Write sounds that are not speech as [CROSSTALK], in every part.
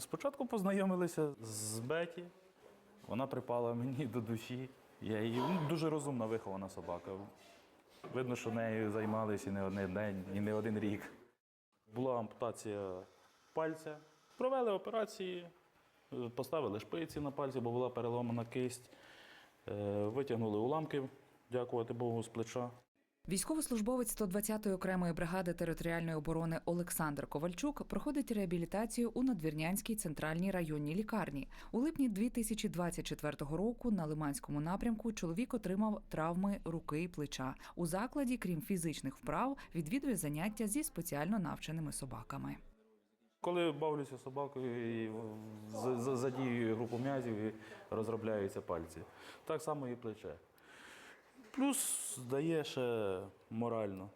Спочатку познайомилися з Беті. Вона припала мені до душі. Я її ну, дуже розумна вихована собака. Видно, що нею займалися і не один день, і не один рік. Була ампутація пальця. Провели операції, поставили шпиці на пальці, бо була переломана кисть. Е, Витягнули уламки, дякувати Богу, з плеча. Військовослужбовець 120-ї окремої бригади територіальної оборони Олександр Ковальчук проходить реабілітацію у Надвірнянській центральній районній лікарні. У липні 2024 року на Лиманському напрямку чоловік отримав травми руки і плеча. У закладі, крім фізичних вправ, відвідує заняття зі спеціально навченими собаками. Коли бавлюся собакою і з- з- задіюю групу м'язів і розробляються пальці. Так само і плече. Плюс здає ще морально.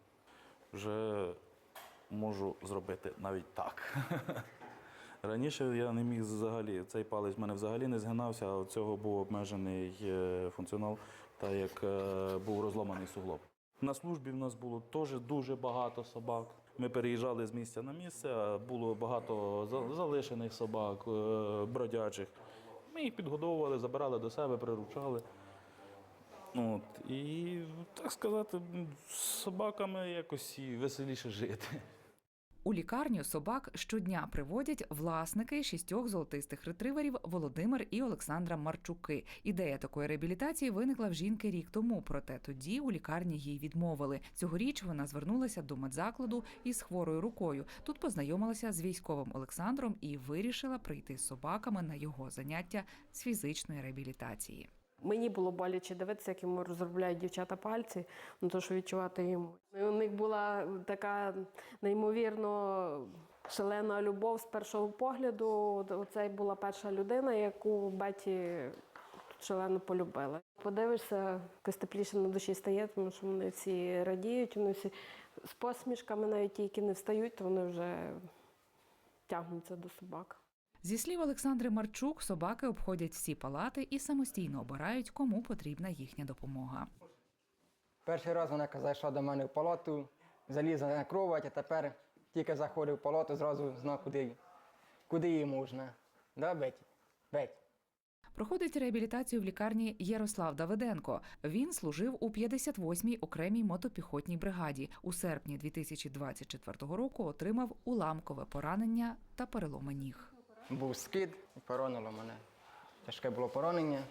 Вже можу зробити навіть так. [LAUGHS] Раніше я не міг взагалі, цей палець в мене взагалі не згинався, а цього був обмежений е, функціонал, так як е, був розламаний суглоб. На службі в нас було теж дуже багато собак. Ми переїжджали з місця на місце, було багато залишених собак, е, бродячих. Ми їх підгодовували, забирали до себе, приручали. От, і, так сказати, з собаками якось і веселіше жити. У лікарню собак щодня приводять власники шістьох золотистих ретриверів Володимир і Олександра Марчуки. Ідея такої реабілітації виникла в жінки рік тому, проте тоді у лікарні їй відмовили. Цьогоріч вона звернулася до медзакладу із хворою рукою. Тут познайомилася з військовим Олександром і вирішила прийти з собаками на його заняття з фізичної реабілітації. Мені було боляче дивитися, як йому розробляють дівчата пальці, ну то що відчувати йому. І у них була така неймовірно шалена любов з першого погляду. Оце була перша людина, яку Беті шалено полюбила. Подивишся, якось тепліше на душі стає, тому що вони всі радіють, вони всі з посмішками, навіть ті, які не встають, то вони вже тягнуться до собак. Зі слів Олександри Марчук, собаки обходять всі палати і самостійно обирають, кому потрібна їхня допомога. Перший раз вона зайшла до мене в палату, залізла на кровать, а тепер тільки заходив в палату, зразу знав, куди, куди їй можна. Да, Беті? Беть. Проходить реабілітацію в лікарні Ярослав Давиденко. Він служив у 58-й окремій мотопіхотній бригаді. У серпні 2024 року отримав уламкове поранення та переломи ніг. Був скид і поранило мене. Тяжке було поранення,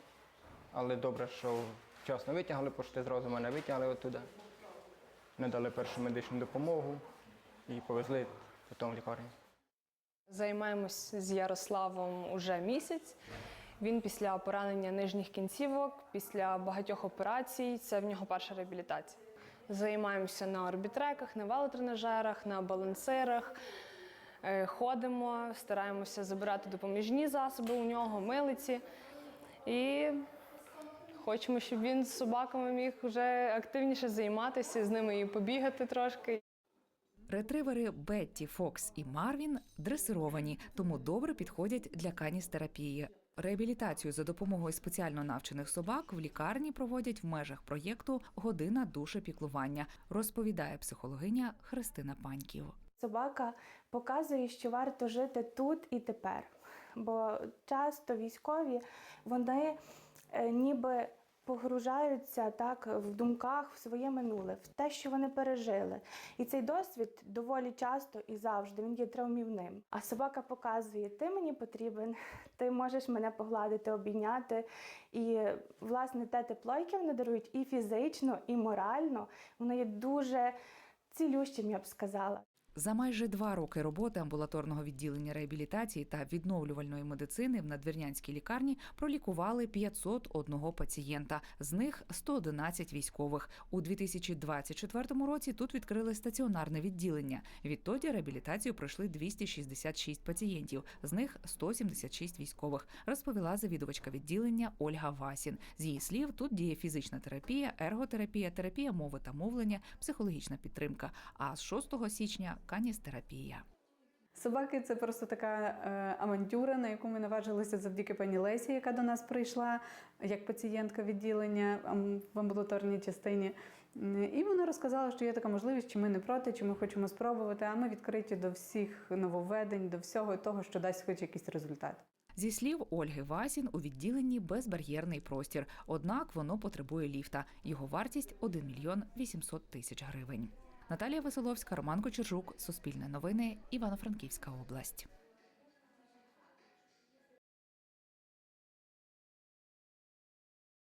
але добре, що вчасно витягли, пошти зразу мене витягли оттуда. Не дали першу медичну допомогу і повезли потім в лікарню. Займаємось з Ярославом уже місяць. Він після поранення нижніх кінцівок, після багатьох операцій, це в нього перша реабілітація. Займаємося на орбітреках, на велотренажерах, на балансирах. Е, Ходимо, стараємося забирати допоміжні засоби у нього, милиці. І хочемо, щоб він з собаками міг вже активніше займатися, з ними і побігати трошки. Ретривери Бетті, Фокс і Марвін дресировані, тому добре підходять для каністерапії. Реабілітацію за допомогою спеціально навчених собак в лікарні проводять в межах проєкту Година душепіклування, розповідає психологиня Христина Паньків. Собака показує, що варто жити тут і тепер. Бо часто військові вони е, ніби погружаються так в думках в своє минуле, в те, що вони пережили. І цей досвід доволі часто і завжди він є травмівним. А собака показує: ти мені потрібен, [LAUGHS] ти можеш мене погладити, обійняти. І власне те тепло, яке вони дарують, і фізично, і морально, воно є дуже цілющим, я б сказала. За майже два роки роботи амбулаторного відділення реабілітації та відновлювальної медицини в надвірнянській лікарні пролікували 501 пацієнта, з них 111 військових. У 2024 році тут відкрили стаціонарне відділення. Відтоді реабілітацію пройшли 266 пацієнтів, з них 176 військових, розповіла завідувачка відділення Ольга Васін. З її слів, тут діє фізична терапія, ерготерапія, терапія мови та мовлення, психологічна підтримка. А з 6 січня каністерапія. Собаки це просто така е, авантюра, на яку ми наважилися завдяки пані Лесі, яка до нас прийшла як пацієнтка відділення в амбулаторній частині. І вона розказала, що є така можливість, чи ми не проти, чи ми хочемо спробувати. А ми відкриті до всіх нововведень, до всього того, що дасть хоч якийсь результат. Зі слів Ольги Васін, у відділенні безбар'єрний простір, однак воно потребує ліфта. Його вартість 1 мільйон 800 тисяч гривень. Наталія Веселовська, Роман Кочержук, Суспільне новини, Івано-Франківська область.